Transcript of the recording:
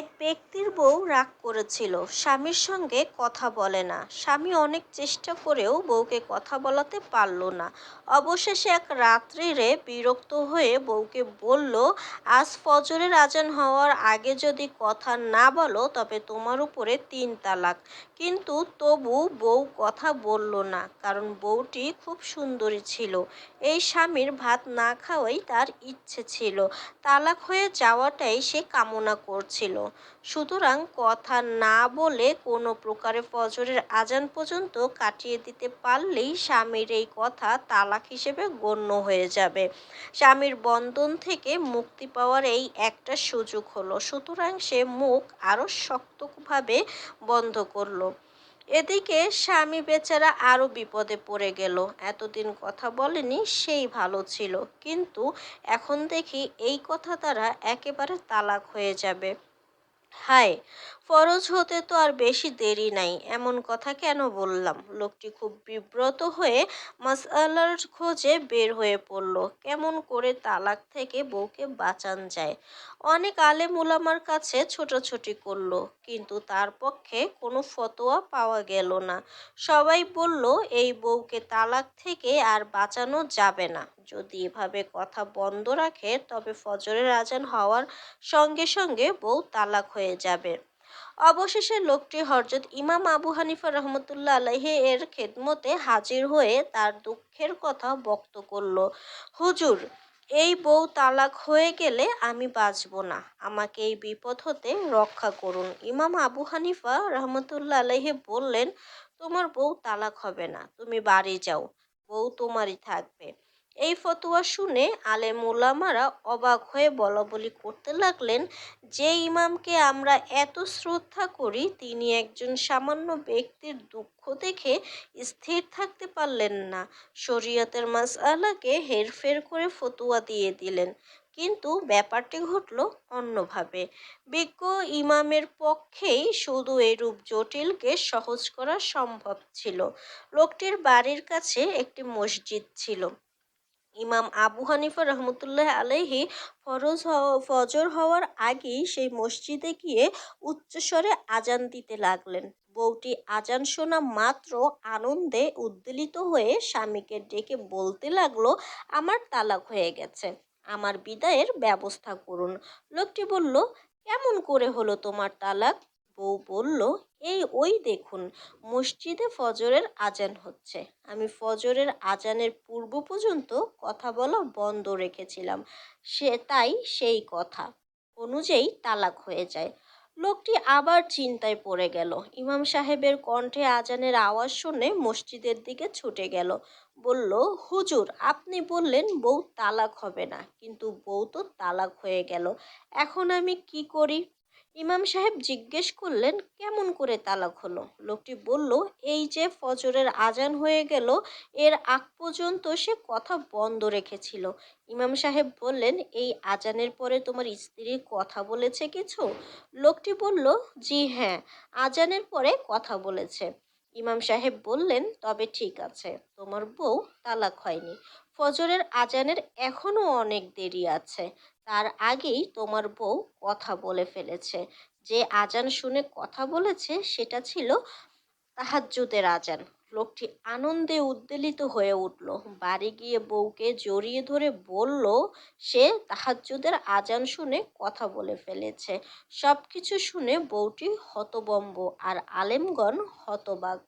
এক ব্যক্তির বউ রাগ করেছিল। স্বামীর সঙ্গে কথা বলে না। স্বামী অনেক চেষ্টা করেও বউকে কথা বলাতে পারল না। অবশেষে এক রাত্রিরে বিরক্ত হয়ে বউকে বলল, আজ ফজরের আজান হওয়ার আগে যদি কথা না বলো, তবে তোমার উপরে তিন তালাক। কিন্তু তবু বউ কথা বলল না, কারণ বউটি খুব সুন্দরী ছিল। এই স্বামীর ভাত না খাওয়াই তার ইচ্ছে ছিল। তালাক হয়ে যাওয়াটাই সে কামনা করছিল। সুতরাং কথা না বলে কোনো প্রকারে ফজরের আজান পর্যন্ত কাটিয়ে দিতে পারলেই স্বামীর এই কথা তালাক হিসেবে গণ্য হয়ে যাবে। স্বামীর বন্ধন থেকে মুক্তি পাওয়ার এই একটা সুযোগ হলো। সুতরাং সে মুখ আরও শক্তভাবে বন্ধ করল। এদিকে স্বামী বেচারা আরও বিপদে পড়ে গেল। এতদিন কথা বলেনি, সেই ভালো ছিল। কিন্তু এখন দেখি এই কথা তারা একেবারে তালাক হয়ে যাবে। হায়, ফরজ হতে তো আর বেশি দেরি নাই, এমন কথা কেন বললাম? লোকটি খুব বিব্রত হয়ে মাসালার খোঁজে বের হয়ে পড়ল। কেমন করে তালাক থেকে বউকে বাঁচান যায়? অনেক আলেম উলামার কাছে ছোটাছুটি করল, কিন্তু তার পক্ষে কোনো ফতোয়া পাওয়া গেল না। সবাই বলল, এই বউকে তালাক থেকে আর বাঁচানো যাবে না। যদি এভাবে কথা বন্ধ রাখে, তবে ফজরের আজান হওয়ার সঙ্গে সঙ্গে বউ তালাক হয়ে যাবে। অবশেষে লোকটি হরজত ইমাম আবু হানিফা রহমতুল্লাহ আলহে এর খেদমতে হাজির হয়ে তার দুঃখের কথা বক্ত করল, হুজুর, এই বউ তালাক হয়ে গেলে আমি বাঁচব না। আমাকে এই বিপদ হতে রক্ষা করুন। ইমাম আবু হানিফা রহমতুল্লাহ আলহে বললেন, তোমার বউ তালাক হবে না। তুমি বাড়ি যাও। বউ তোমারই থাকবে। এই ফতোয়া শুনে আলেম ওলামারা অবাক হয়ে বলা বলি করতে লাগলেন যে ইমামকে আমরা এত শ্রদ্ধা করি, তিনি একজন সামান্য ব্যক্তির দুঃখ দেখে স্থির থাকতে পারলেন না। শরীয়তের মাসআলাকে হেরফের করে ফতুয়া দিয়ে দিলেন। কিন্তু ব্যাপারটি ঘটল অন্যভাবে। বিজ্ঞ ইমামের পক্ষেই শুধু এরূপ জটিলকে সহজ করা সম্ভব ছিল। লোকটির বাড়ির কাছে একটি মসজিদ ছিল। ইমাম আবু হানিফা রহমতুল্লাহ আলহি ফরজ ফজর হওয়ার আগেই সেই মসজিদে গিয়ে উচ্চস্বরে আজান দিতে লাগলেন। বউটি আজান শোনা মাত্র আনন্দে উদ্বেলিত হয়ে স্বামীকে ডেকে বলতে লাগল, আমার তালাক হয়ে গেছে, আমার বিদায়ের ব্যবস্থা করুন। লোকটি বলল, কেমন করে হলো তোমার তালাক? বউ বলল, এই, ওই দেখুন, মসজিদে ফজরের আজান হচ্ছে। আমি ফজরের আজানের পূর্ব পর্যন্ত কথা বলা বন্ধ রেখেছিলাম। সে, তাই সেই কথা অনুযায়ী তালাক হয়ে যায়। লোকটি আবার চিন্তায় পড়ে গেল। ইমাম সাহেবের কণ্ঠে আজানের আওয়াজ শুনে মসজিদের দিকে ছুটে গেল। বলল, হুজুর, আপনি বললেন বউ তালাক হবে না। কিন্তু বউ তো তালাক হয়ে গেল। এখন আমি কি করি? ইমাম সাহেব জিজ্ঞেস করলেন, কেমন করে তালাক হলো? লোকটি বলল, এই যে ফজরের আজান হয়ে গেল, এর আগ পর্যন্ত সে কথা বন্ধ রেখেছিল। ইমাম সাহেব বললেন, এই আজানের পরে তোমার স্ত্রী কথা বলেছে কিছু? লোকটি বলল, জি হ্যাঁ আজানের পরে কথা বলেছে। ইমাম সাহেব বললেন, তবে ঠিক আছে, তোমার বউ তালাক হয়নি। ফজরের আজানের এখনও অনেক দেরি আছে। তার আগেই তোমার বউ কথা বলে ফেলেছে। যে আজান শুনে কথা বলেছে সেটা ছিল তাহাজ্জুদের আজান। লোকটি আনন্দে উদ্বেলিত হয়ে উঠল। বাড়ি গিয়ে বউকে জড়িয়ে ধরে বলল, সে তাহাজ্জুদের আজান শুনে কথা বলে ফেলেছে। সব কিছু শুনে বউটি হতবম্ব আর আলেমগণ হতবাক।